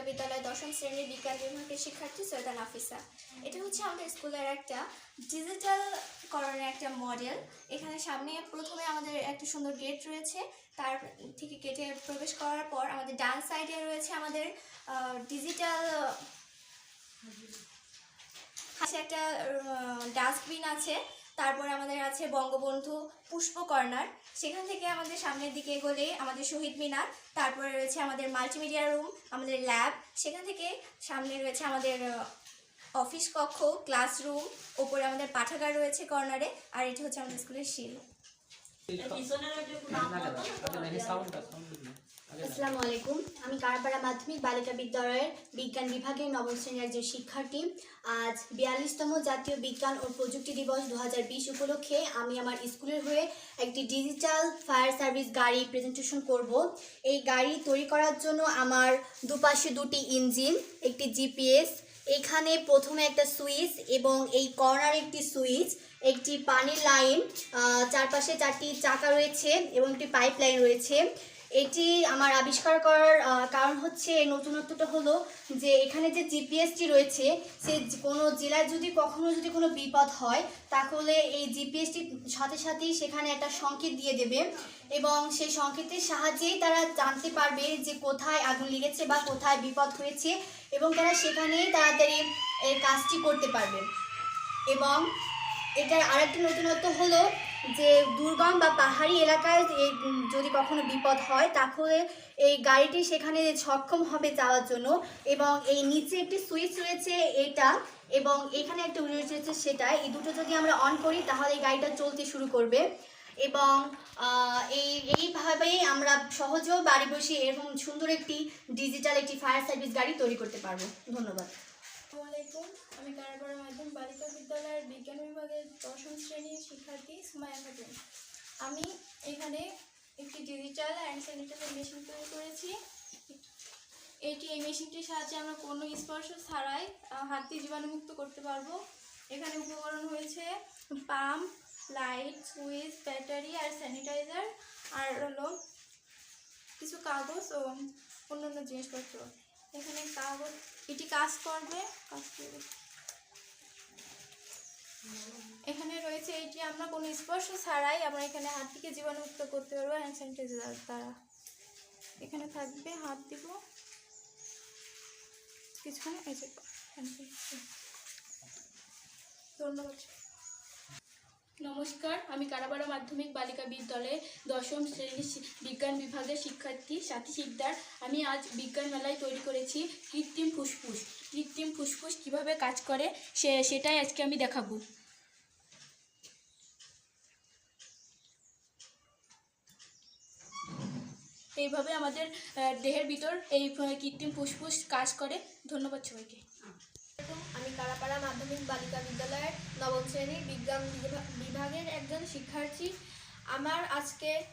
বালিকা বিদ্যালয় দশম শ্রেণির বিজ্ঞান বিভাগের শিক্ষার্থী সৈয়দা নাফিসা। এটা হচ্ছে আমাদের স্কুলের একটা ডিজিটাল করণের একটা মডেল। এখানে সামনে প্রথমে আমাদের একটা সুন্দর গেট রয়েছে। তার থেকে গেটে প্রবেশ করার পর আমাদের ডান সাইডে রয়েছে আমাদের ডিজিটাল একটা ডাস্টবিন আছে। তারপরে আমাদের আছে বঙ্গবন্ধু পুষ্প কর্নার। সেখান থেকে আমাদের সামনের দিকে এগোলে আমাদের শহীদ মিনার তারপরে রয়েছে আমাদের মাল্টিমিডিয়া রুম আমাদের ল্যাব সেখান থেকে সামনে রয়েছে আমাদের অফিস কক্ষ ক্লাসরুম ওপরে আমাদের পাঠাগার রয়েছে কর্নারে আর এটি হচ্ছে আমাদের স্কুলের শিল। আসসালামু আলাইকুম। আমি কারাপাড়া মাধ্যমিক বালিকা বিদ্যালয়ের বিজ্ঞান বিভাগের নবম শ্রেণির একজন শিক্ষার্থী। আজ বিয়াল্লিশতম জাতীয় বিজ্ঞান ও প্রযুক্তি দিবস দু হাজার বিশ উপলক্ষে আমি আমার স্কুলের হয়ে একটি ডিজিটাল ফায়ার সার্ভিস গাড়ি প্রেজেন্টেশন করব। এই গাড়ি তৈরি করার জন্য আমার দুপাশে দুটি ইঞ্জিন, একটি জিপিএস, এখানে প্রথমে একটা সুইচ এবং এই কর্নার একটি সুইচ, একটি পানির লাইন চারপাশে চারটি চাকা রয়েছে এবং একটি পাইপ লাইন রয়েছে। এটি আমার আবিষ্কার করার কারণ হচ্ছে এই নতুনত্বটা হলো যে এখানে যে জিপিএসটি রয়েছে, সে কোনো জেলায় যদি কখনো যদি কোনো বিপদ হয়, তাহলে এই জিপিএসটির সাথে সাথেই সেখানে একটা সংকেত দিয়ে দেবে এবং সেই সংকেতের সাহায্যেই তারা জানতে পারবে যে কোথায় আগুন লেগেছে বা কোথায় বিপদ হয়েছে এবং তারা সেখানেই তাড়াতাড়ি এই কাজটি করতে পারবে। এবং এটার আরেকটি নতুনত্ব হলো যে দুর্গম বা পাহাড়ি এলাকায় যদি কখনো বিপদ হয়, তাহলে এই গাড়িটি সেখানে সক্ষম হবে যাওয়ার জন্য এবং এই নিচে একটি সুইচ রয়েছে এটা এবং এখানে একটা উইচ রয়েছে সেটা। এই দুটো যদি আমরা অন করি, তাহলে এই গাড়িটা চলতে শুরু করবে এবং এই, এইভাবেই আমরা সহজেও বাড়ি বসে এরকম সুন্দর একটি ডিজিটাল একটি ফায়ার সার্ভিস গাড়ি তৈরি করতে পারব। ধন্যবাদ। আসসালামু আলাইকুম। আমি কারাপাড়া মাধ্যমিক বালিকা বিদ্যালয়ের বিজ্ঞান বিভাগের দশম শ্রেণির শিক্ষার্থী সুমায়া খাতুন। আমি এখানে একটি ডিজিটাল হ্যান্ড স্যানিটাইজার মেশিন তৈরি করেছি। এটি এই মেশিনটির সাহায্যে আমরা কোনো স্পর্শ ছাড়াই আহ, হাত দিয়ে জীবাণুমুক্ত করতে পারব। এখানে উপকরণ হয়েছে পাম্প লাইট সুইচ ব্যাটারি আর স্যানিটাইজার আর হলো কিছু কাগজ ও অন্যান্য জিনিসপত্র। এখানে কাগজ এটি কাজ করবে কাজ করবে। এখানে রয়েছে এটি আমরা কোনো স্পর্শ ছাড়াই আমরা এখানে হাত থেকে জীবাণুমুক্ত করতে পারব হ্যান্ড স্যানিটাইজার দ্বারা। এখানে থাকবে হাত দিব। কিছুক্ষণ এই যে ধন্যবাদ। নমস্কার, আমি কারাপাড়া মাধ্যমিক বালিকা বিদ্যালয়ে দশম শ্রেণির বিজ্ঞান বিভাগের শিক্ষার্থী সাথী শিকদার। আমি আজ বিজ্ঞান মেলায় তৈরি করেছি কৃত্রিম ফুসফুস। কৃত্রিম ফুসফুস কীভাবে কাজ করে সে, সেটাই আজকে আমি দেখাবো। এইভাবে আমাদের দেহের ভিতর এই কৃত্রিম ফুসফুস কাজ করে। ধন্যবাদ সবাইকে। আমি কারাপাড়া মাধ্যমিক বালিকা বিদ্যালয়ের নবম শ্রেণির বিজ্ঞান বিভা- বিভাগের একজন শিক্ষার্থী। আমার আজকে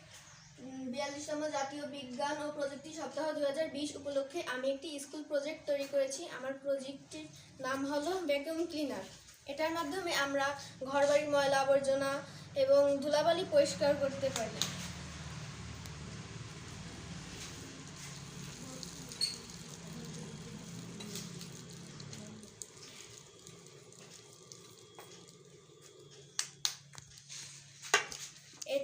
বিয়াল্লিশতম জাতীয় বিজ্ঞান ও প্রযুক্তি সপ্তাহ দু হাজার বিশ উপলক্ষে আমি একটি স্কুল প্রজেক্ট তৈরি করেছি। আমার প্রজেক্টটির নাম হলো ভ্যাকুয়াম ক্লিনার। এটার মাধ্যমে আমরা ঘরবাড়ির ময়লা আবর্জনা এবং ধুলাবালি পরিষ্কার করতে পারি।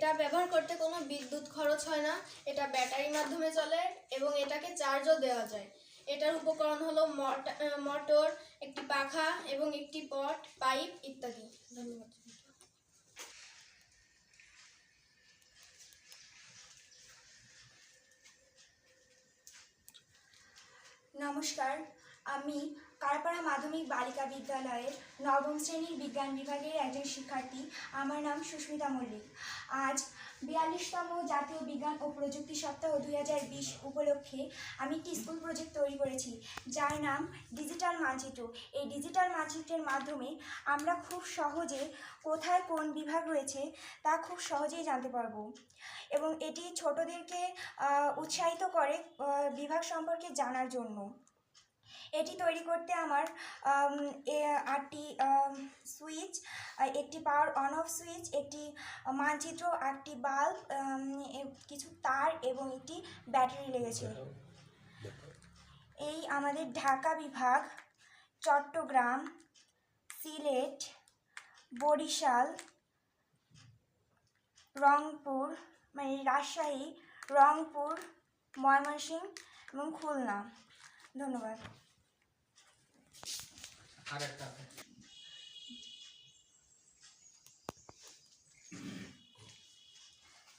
এটা ব্যবহার করতে কোনো বিদ্যুৎ খরচ হয় না, এটা ব্যাটারির মাধ্যমে চলে এবং এটাকে চার্জও দেওয়া যায়। এটার উপকরণ হলো মট- মোটর, একটি পাখা এবং একটি পট, পাইপ ইত্যাদি। ধন্যবাদ। নমস্কার। আমি কারাপাড়া মাধ্যমিক বালিকা বিদ্যালয়ের নবম শ্রেণির বিজ্ঞান বিভাগের একজন শিক্ষার্থী। আমার নাম সুস্মিতা মল্লিক। আজ বিয়াল্লিশতম জাতীয় বিজ্ঞান ও প্রযুক্তি সপ্তাহ দুই হাজার বিশ উপলক্ষে আমি একটি স্কুল প্রজেক্ট তৈরি করেছি, যার নাম ডিজিটাল মানচিত্র। এই ডিজিটাল মানচিত্রের মাধ্যমে আমরা খুব সহজে কোথায় কোন বিভাগ রয়েছে তা খুব সহজেই জানতে পারব। এবং এটি ছোটদেরকে উৎসাহিত করে বিভাগ সম্পর্কে জানার জন্য। এটি তৈরি করতে আমার আটটি সুইচ, একটি পাওয়ার অন অফ সুইচ, একটি মানচিত্র, আটটি বাল্ব কিছু তার এবং একটি ব্যাটারি লেগেছে। এই আমাদের ঢাকা বিভাগ, চট্টগ্রাম, সিলেট, বরিশাল, রংপুর মানে রাজশাহী, রংপুর, ময়মনসিংহ এবং খুলনা। ধন্যবাদ। আরেকটা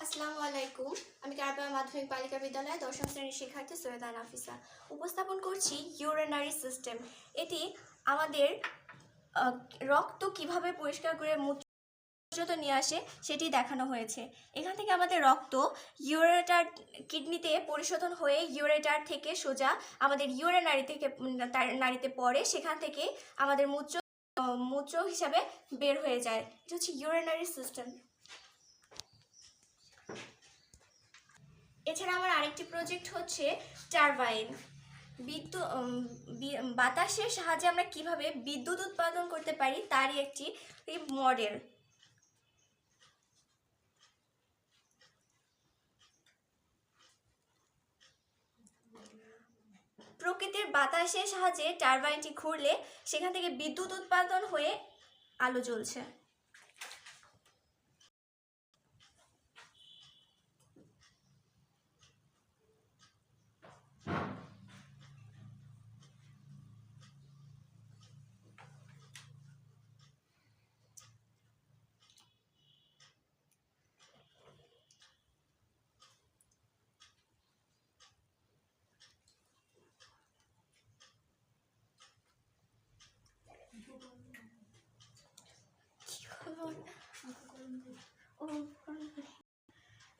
আসসালামু আলাইকুম। আমি কারবারা মাধ্যমিক বালিকা বিদ্যালয়ে দশম শ্রেণির শিক্ষার্থী সৈয়দা নাফিসা। উপস্থাপন করছি ইউরেনারি সিস্টেম এটি আমাদের রক্ত কীভাবে পরিষ্কার করে মূত্র পর্যন্ত নিয়ে আসে, সেটি দেখানো হয়েছে। এখান থেকে আমাদের রক্ত ইউরেটার কিডনিতে পরিশোধন হয়ে ইউরেটার থেকে সোজা আমাদের ইউরেনারি থেকে নারীতে পড়ে, সেখান থেকে আমাদের মূত্র মূত্র হিসাবে বের হয়ে যায়। এটা হচ্ছে ইউরেনারি সিস্টেম। এছাড়া আমার আরেকটি প্রজেক্ট হচ্ছে টারবাইন। বিদ্যুৎ বাতাসের সাহায্যে আমরা কীভাবে বিদ্যুৎ উৎপাদন করতে পারি, তারই একটি মডেল প্রকৃতির বাতাসের সাহায্যে টারবাইনটি ঘুরলে সেখান থেকে বিদ্যুৎ উৎপাদন হয়ে আলো জ্বলছে।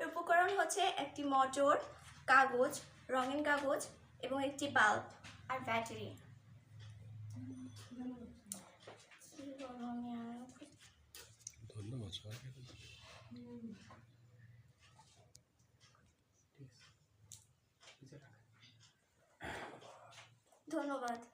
উপকরণ হচ্ছে একটি মটর কাগজ রঙিন কাগজ এবং একটি বাল্ব আর ব্যাটারি। ধন্যবাদ।